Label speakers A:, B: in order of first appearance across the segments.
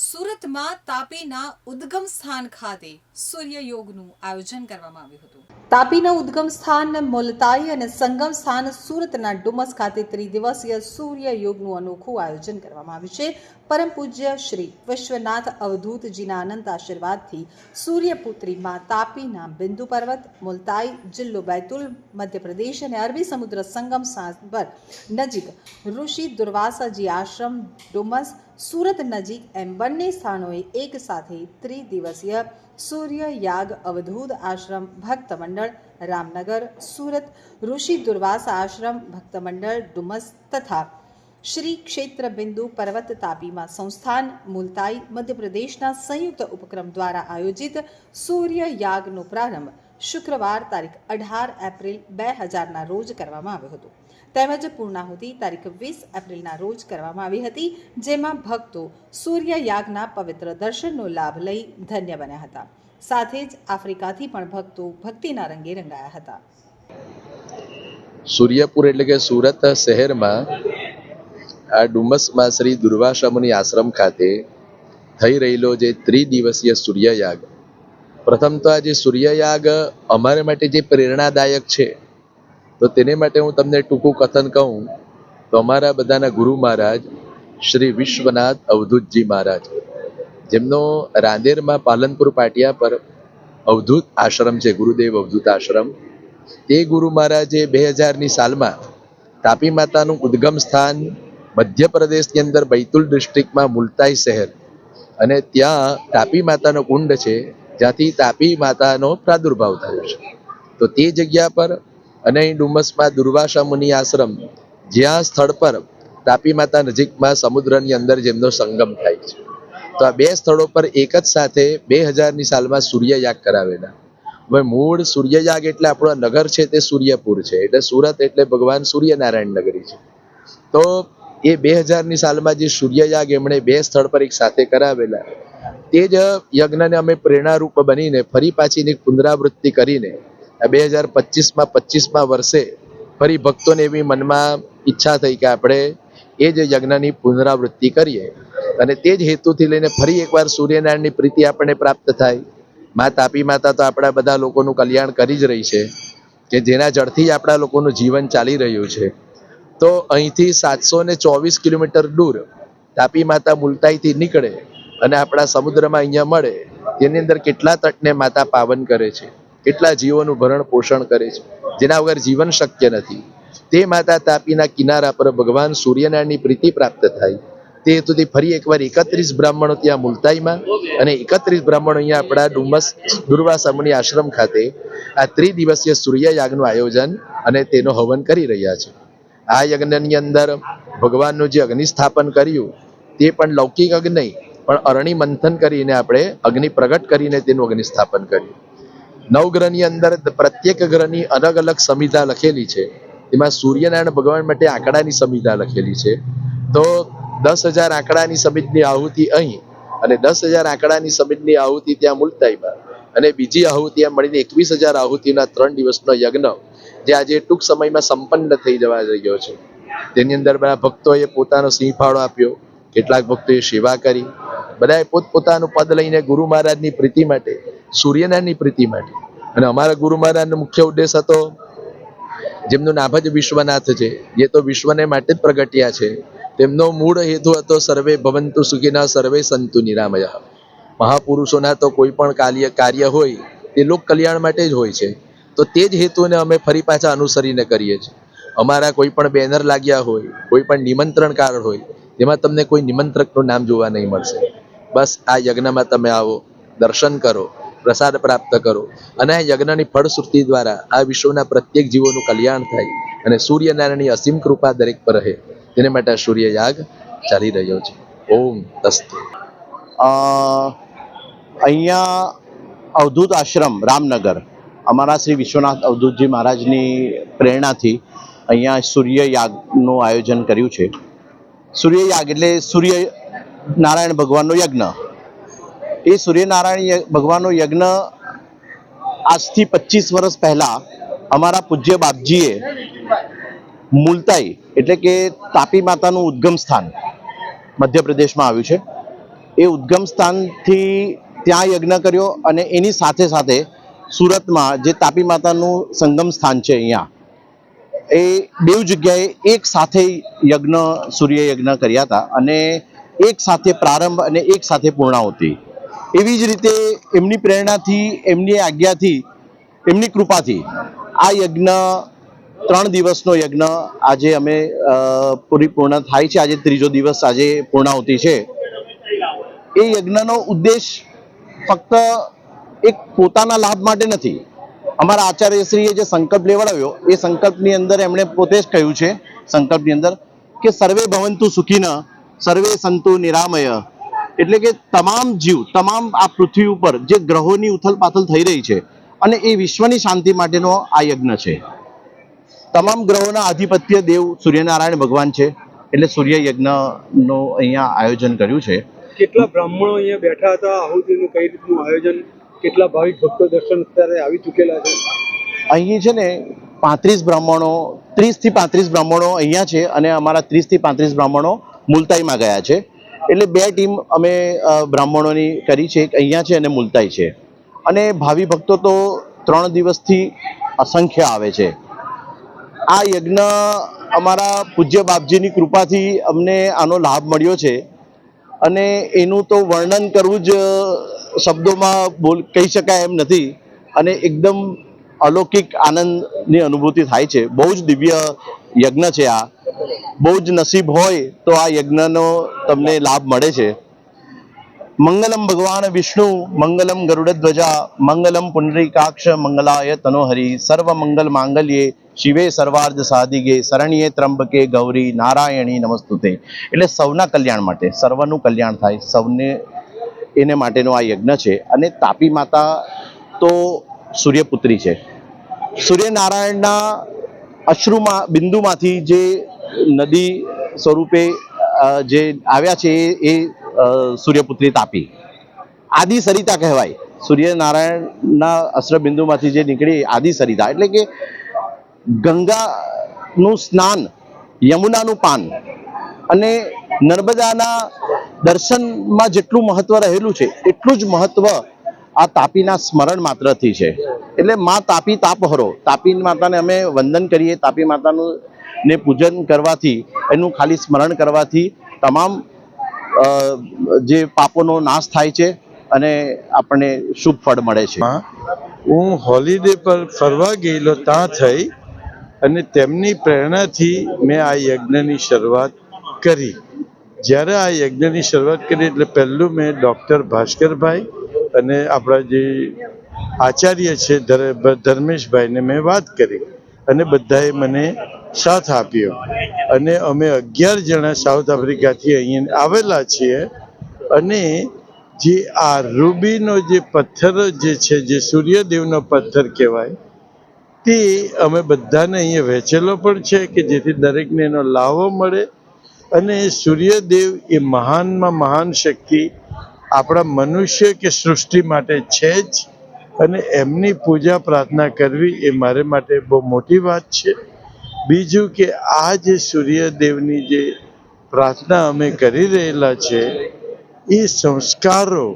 A: સુરતમાં તાપીના ઉદ્ગમ સ્થાન ખાતે સૂર્ય યોગનું આયોજન કરવામાં આવ્યું હતું.
B: તાપીના ઉદ્ગમ સ્થાન મોલતાઈ અને સંગમ સ્થાન સુરતના ડુમસ ખાતે ત્રિદિવસીય સૂર્ય યોગનું અનોખું આયોજન કરવામાં આવ્યું છે. પરમ પૂજ્ય શ્રી વિશ્વનાથ અવધૂતજીના અનંત આશીર્વાદથી સૂર્યપુત્રી માં તાપીના બિંદુ પર્વત, મુલતાઈ, જિલ્લો બેતુલ, મધ્યપ્રદેશ અને અરબી સમુદ્ર સંગમ સ્થાન પર નજીક ઋષિ દુર્વાસાજી આશ્રમ, ડુમસ, સુરત નજીક એમ બંને સ્થાનોએ એક સાથે ત્રિદિવસીય સૂર્ય યાગ અવધૂત આશ્રમ ભક્ત મંડળ રામનગર સુરત ઋષિ દુર્વાસ આશ્રમ ભક્ત મંડળ ડુમસ તથા શ્રી ક્ષેત્ર બિંદુ પર્વત તાપીમાં સંસ્થાન મુલતાઈ મધ્યપ્રદેશના સંયુક્ત ઉપક્રમ દ્વારા આયોજિત સૂર્ય યાગનો પ્રારંભ શુક્રવાર તારીખ અઢાર એપ્રિલ બે હજારના રોજ કરવામાં આવ્યો હતો। તેમજ પૂર્ણાહુતિ તારીખ વીસ એપ્રિલના રોજ કરવામાં આવી હતી, જેમાં ભક્તો સૂર્ય પવિત્ર દર્શનનો લાભ લઈ ધન્ય બન્યા હતા. સાથે જ આફ્રિકાથી પણ ભક્તો ભક્તિના રંગે રંગાયા હતા.
C: સૂર્યપુર એટલે કે સુરત શહેરમાં આ ડુમસમાં શ્રી દુર્વાસા મુનિ આશ્રમ ખાતે થઈ રહેલો જે ત્રિદિવસીય સૂર્યયાગ. પ્રથમ તો આ જે સૂર્યયાગ અમારા માટે જે પ્રેરણાદાયક છે તો તેને માટે હું તમને ટૂંકું કથન કહું. તો અમારા બધાના ગુરુ મહારાજ શ્રી વિશ્વનાથ અવધૂતજી મહારાજ. જેમનો રાંદેરમાં પાલનપુર પાટિયા પર અવધૂત આશ્રમ છે, ગુરુદેવ અવધૂત આશ્રમ. તે ગુરુ મહારાજે બે હજારની સાલમાં તાપી માતાનું ઉદ્ગમ સ્થાન મધ્યપ્રદેશની અંદર બૈતુલ ડિસ્ટ્રિક્ટમાં મુલતાઈ શહેર અને ત્યાં તાપી માતાનો કુંડ છે, જ્યાંથી તાપી માતાનો પ્રાદુર્ભાવ થયો છે. તો તે જગ્યા પર અને અહીં ડુમસમાં દુર્વાસા મુનિ આશ્રમ, જ્યાં સ્થળ પર તાપી માતા નજીકમાં સમુદ્રની અંદર જેમનો સંગમ થાય છે. તો આ બે સ્થળો પર એક જ સાથે બે હજારની સાલમાં સૂર્યયાગ કરાવેલા. હવે મૂળ સૂર્યયાગ એટલે આપણો નગર છે તે સૂર્યપુર છે, એટલે સુરત એટલે ભગવાન સૂર્યનારાયણ નગરી છે. તો એ બે હજારની સાલમાં જે સૂર્યયાગ એમણે બે સ્થળ પર એક સાથે કરાવેલા, તે જ યજ્ઞને અમે પ્રેરણારૂપ બનીને ફરી પાછીની પુનરાવૃત્તિ કરીને બે હજાર પચીસમાં પચીસમાં વર્ષે ફરી ભક્તોને એવી મનમાં ઈચ્છા થઈ કે આપણે એ જ યજ્ઞની પુનરાવૃત્તિ કરીએ. અને તે જ હેતુથી લઈને ફરી એકવાર સૂર્યનારાયણની પ્રીતિ આપણને પ્રાપ્ત થાય. મા તાપી માતા તો આપણા બધા લોકોનું કલ્યાણ કરી જ રહી છે, કે જેના જળથી જ આપણા લોકોનું જીવન ચાલી રહ્યું છે. તો અહીંથી સાતસો ને ચોવીસ કિલોમીટર દૂર તાપી માતા મુલતાઈથી નીકળે અને આપણા સમુદ્રમાં અહીંયા મળે. તેની અંદર કેટલા તટને માતા પાવન કરે છે. કેટલા જીવોનું ભરણ પોષણ કરે છે, જેના વગર જીવન શક્ય નથી. તે માતા તાપીના કિનારા પર ભગવાન સૂર્યનારાયણની પ્રીતિ પ્રાપ્ત થાય. તે હેતુથી ફરી એકવાર એકત્રીસ બ્રાહ્મણો ત્યાં મુલતાઈમાં અને એકત્રીસ બ્રાહ્મણો અહીંયા આપણા ડુમસ દુર્વાસા આશ્રમ ખાતે આ ત્રિદિવસીય સૂર્યયાગનું આયોજન અને તેનો હવન કરી રહ્યા છે. આ યજ્ઞની અંદર ભગવાનનું જે અગ્નિ સ્થાપન કર્યું, તે પણ લૌકિક અગ્નિ, પણ અરણી મંથન કરીને આપણે અગ્નિ પ્રગટ કરીને તેનું અગ્નિ સ્થાપન કર્યું. નવગ્રહની અંદર પ્રત્યેક ગ્રહની અલગ અલગ સંહિતા લખેલી છે. એમાં સૂર્યનારાયણ ભગવાન માટે આંકડાની સંહિતા લખેલી છે. તો દસ હજાર આંકડાની સમિતની આહુતિ અહીં અને દસ હજાર આંકડાની સમિતની આહુતિ ત્યાં મુલતાઈમાં અને બીજી આહુતિ એમ મળીને એકવીસ હજાર આહુતિના ત્રણ દિવસનો યજ્ઞ જે આજે ટૂંક સમયમાં સંપન્ન થઈ જવા રહ્યો છે. તેની અંદર બધા ભક્તોએ પોતાનો સિંહ ફાળો આપ્યો, કેટલાક ભક્તોએ સેવા કરી, બધાએ પોતપોતાનું પદ લઈને ગુરુ મહારાજની પ્રીતિ માટે સૂર્યનારાયણની પ્રીતિ માટે. અને અમારા ગુરુ મહારાજનો મુખ્ય ઉદ્દેશ હતો જેમનું નામ જ વિશ્વનાથ છે. જે તો વિશ્વને માટે જ પ્રગટ્યા છે. તેમનો મૂળ હેતુ હતો સર્વે ભવંતુ સુખીના, સર્વે સંતુ નિરામય. મહાપુરુષોના તો કોઈ પણ કાર્ય કાર્ય હોય તે લોક કલ્યાણ માટે જ હોય છે. તો તે જ હેતુને અમે ફરી પાછા અનુસરીને કરીએ છીએ. અમારા કોઈ પણ બેનર લાગ્યા હોય, કોઈ પણ નિમંત્રણ કાર્ડ હોય તેમાં તમને કોઈ નિમંત્રકનું નામ જોવા નહીં મળશે. બસ આ યજ્ઞમાં તમે આવો, દર્શન કરો પ્રસાદ પ્રાપ્ત કરો. અને યજ્ઞની ફળશ્રુતિ દ્વારા આ વિશ્વના પ્રત્યેક જીવોનું કલ્યાણ થાય અને સૂર્યનારાયણની અસીમ કૃપા દરેક પર રહે. તેને માટે સૂર્ય યાગ ચાલી રહ્યો છે. ઓમ તસ્તુ.
D: અહીંયા અવધૂત આશ્રમ, રામનગર. અમારા શ્રી વિશ્વનાથ અવધૂતજી મહારાજની પ્રેરણાથી અહીંયા સૂર્ય યાગનું આયોજન કર્યું છે. સૂર્ય યાગ એટલે સૂર્ય નારાયણ ભગવાનનો યજ્ઞ. એ સૂર્યનારાયણ ભગવાનનો યજ્ઞ આજથી પચીસ વર્ષ પહેલા અમારા પૂજ્ય બાપજીએ મુલતાઈ એટલે કે તાપી માતાનું ઉદ્ગમ સ્થાન મધ્યપ્રદેશમાં આવ્યું છે. એ ઉદ્ગમ સ્થાનથી ત્યાં યજ્ઞ કર્યો અને એની સાથે સાથે સુરતમાં જે તાપી માતાનું સંગમ સ્થાન છે અહીંયા, એ બેવ જગ્યાએ એક સાથે યજ્ઞ, સૂર્ય યજ્ઞ કર્યા હતા અને એક સાથે પ્રારંભ અને એક સાથે પૂર્ણાહુતિ. એવી જ રીતે એમની પ્રેરણાથી, એમની આજ્ઞાથી, એમની કૃપાથી આ યજ્ઞ, ત્રણ દિવસનો યજ્ઞ આજે અમે પૂર્ણ થાય છે. આજે ત્રીજો દિવસ આજે પૂર્ણાહુતિ છે. એ યજ્ઞનો ઉદ્દેશ ફક્ત એક પોતાના લાભ માટે નથી. અમારા આચાર્યશ્રીએ જે સંકલ્પ લેવડાવ્યો, એ સંકલ્પની અંદર એમણે પોતે જ કહ્યું છે, સંકલ્પની અંદર કે, સર્વે ભવંતુ સુખીન, સર્વે સંતુ નિરામય. એટલે કે તમામ જીવ તમામ આ પૃથ્વી ઉપર જે ગ્રહોની ઉથલ પાથલ થઈ રહી છે અને એ વિશ્વની શાંતિ માટેનો આ યજ્ઞ છે. તમામ ગ્રહોના આધિપત્ય દેવ સૂર્યનારાયણ ભગવાન છે એટલે સૂર્ય યજ્ઞનું અહીંયા આયોજન કર્યું છે.
E: કેટલા બ્રાહ્મણો અહીંયા બેઠા હતા આહુતિનું કઈ રીતનું આયોજન? કેટલા ભાવિક ભક્તો દર્શન અત્યારે આવી ચૂકેલા છે?
D: અહીં છે ને પાંત્રીસ બ્રાહ્મણો ત્રીસથી પાંત્રીસ બ્રાહ્મણો અહીંયા છે અને અમારા ત્રીસથી પાંત્રીસ બ્રાહ્મણો મુલતાઈમાં ગયા છે. એટલે બે ટીમ અમે બ્રાહ્મણોની કરી છે એક અહીંયા છે અને મુલતાઈ છે. અને ભાવિ ભક્તો તો ત્રણ દિવસથી અસંખ્ય આવે છે. આ યજ્ઞ અમારા પૂજ્ય બાપજીની કૃપાથી અમને આનો લાભ મળ્યો છે. અને એનું તો વર્ણન કરવું જ શબ્દોમાં બોલ, કહી શકાય એમ નથી. અને એકદમ અલૌકિક આનંદની અનુભૂતિ થાય છે. બહુ જ દિવ્ય યજ્ઞ છે આ. બહુ જ નસીબ હોય તો આ યજ્ઞનો તમને લાભ મળે છે. મંગલમ ભગવાન વિષ્ણુ, મંગલમ ગરુડધ્વજા મંગલમ પુનરીકાક્ષ, મંગલાય તનોહરી સર્વ મંગલ માંગલ્યે શિવે સર્વાર્ધ સાધિગે, શરણ્યે ત્રંબકે ગૌરી, નારાયણી નમસ્તુતે. એટલે સૌના કલ્યાણ માટે, સર્વનું કલ્યાણ થાય, સૌને એને માટેનો આ યજ્ઞ છે. અને તાપી માતા તો સૂર્યપુત્રી છે. સૂર્યનારાયણના અશ્રુમાં, બિંદુમાંથી જે નદી સ્વરૂપે જે આવ્યા છે એ સૂર્યપુત્રી તાપી. આદિ સરિતા કહેવાય. સૂર્યનારાયણના અસ્ત્રબિંદુમાંથી જે નીકળી આદિ સરિતા. એટલે કે ગંગાનું સ્નાન, યમુનાનું પાન અને નર્મદાના દર્શનમાં જેટલું મહત્વ રહેલું છે, એટલું જ મહત્વ આ તાપીના સ્મરણ માત્રથી છે. એટલે મા તાપી તાપ હરો. તાપી માતાને અમે વંદન કરીએ. તાપી માતાનું ને પૂજન કરવાથી, એનું ખાલી સ્મરણ કરવાથી તમામ જે પાપોનો નાશ થાય છે અને આપણને શુભ ફળ મળે છે.
F: હું હોલિડે પર ફરવા ગયેલો ત્યાં થઈ અને તેમની પ્રેરણાથી મેં આ યજ્ઞની શરૂઆત કરી. જ્યારે આ યજ્ઞની શરૂઆત કરી એટલે પહેલું મેં ડૉક્ટર ભાસ્કરભાઈ અને આપણા જે આચાર્ય છે ધર્મેશભાઈને મેં વાત કરી અને બધાએ મને સાથ આપ્યો. અને અમે અગિયાર જણા સાઉથ આફ્રિકાથી અહીં આવેલા છીએ. અને જે આ રૂબીનો જે પથ્થર જે છે, જે સૂર્યદેવનો પથ્થર કહેવાય, તે અમે બધાને અહીંયા વહેંચેલો પણ છે કે જેથી દરેકને એનો લાવો મળે. અને સૂર્યદેવ એ મહાનમાં મહાન શક્તિ આપણા મનુષ્ય કે સૃષ્ટિ માટે છે જ. અને એમની પૂજા પ્રાર્થના કરવી એ મારે માટે બહુ મોટી વાત છે. બીજું કે આ જે સૂર્યદેવની જે પ્રાર્થના અમે કરી રહેલા છે, એ સંસ્કારો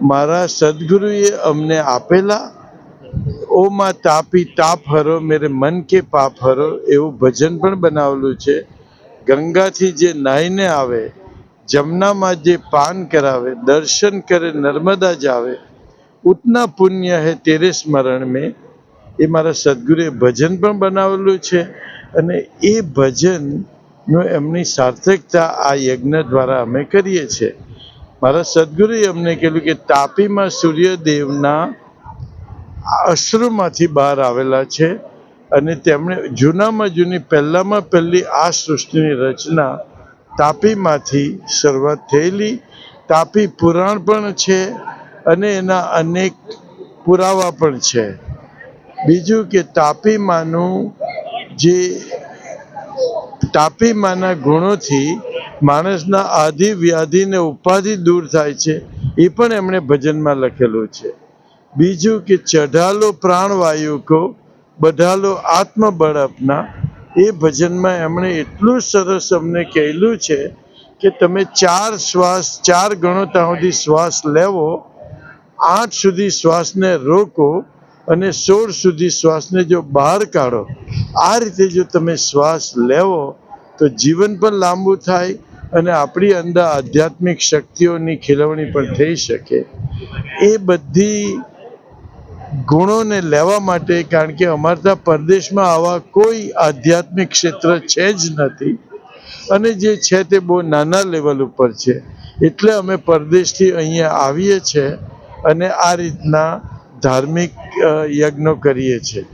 F: મારા સદગુરુએ અમને આપેલા. ઓ માં તાપી તાપ હરો, મેરે મન કે પાપ હરો, એવું ભજન પણ બનાવેલું છે. ગંગાથી જે નાહીને આવે, જમનામાં જે પાન કરાવે, દર્શન કરે, નર્મદા જાવે ઉતના પુણ્ય હે તેરે સ્મરણ મેં એ મારા સદગુરુએ ભજન પણ બનાવેલું છે અને એ ભજનનું એમની સાર્થકતા આ યજ્ઞ દ્વારા અમે કરીએ છીએ. મારા સદગુરુએ અમને કહેલું કે તાપીમાં સૂર્યદેવના અશ્રુમાંથી બહાર આવેલા છે અને તેમણે જૂનામાં જૂની, પહેલામાં પહેલી આ સૃષ્ટિની રચના તાપીમાંથી શરૂઆત થયેલી. તાપી પુરાણ પણ છે અને એના અનેક પુરાવા પણ છે. બીજું કે તાપીમાંનું જે તાપીમાંના ગુણોથી માણસના આધિ વ્યાધિ ને ઉપાધિ દૂર થાય છે, એ પણ એમણે ભજનમાં લખેલું છે. બીજું કે ચઢાલો પ્રાણવાયુ કો બઢાલો આત્મબળ અપના એ ભજનમાં એમણે એટલું સરસ અમને કહેલું છે કે તમે ચાર શ્વાસ, ચાર ગણો ત્યાં સુધી શ્વાસ લેવો, આઠ સુધી શ્વાસને રોકો અને સોળ સુધી શ્વાસને જો બહાર કાઢો, આ રીતે જો તમે શ્વાસ લેવો, તો જીવન પણ લાંબુ થાય અને આપણી અંદર આધ્યાત્મિક શક્તિઓની ખીલવણી પણ થઈ શકે. એ બધી ગુણોને લેવા માટે, કારણ કે અમારા પરદેશમાં આવા કોઈ આધ્યાત્મિક ક્ષેત્ર છે જ નથી. અને જે છે તે બહુ નાના લેવલ ઉપર છે. એટલે અમે પરદેશથી અહીંયા આવીએ છીએ અને આ રીતના ધાર્મિક યજ્ઞો કરીએ છીએ.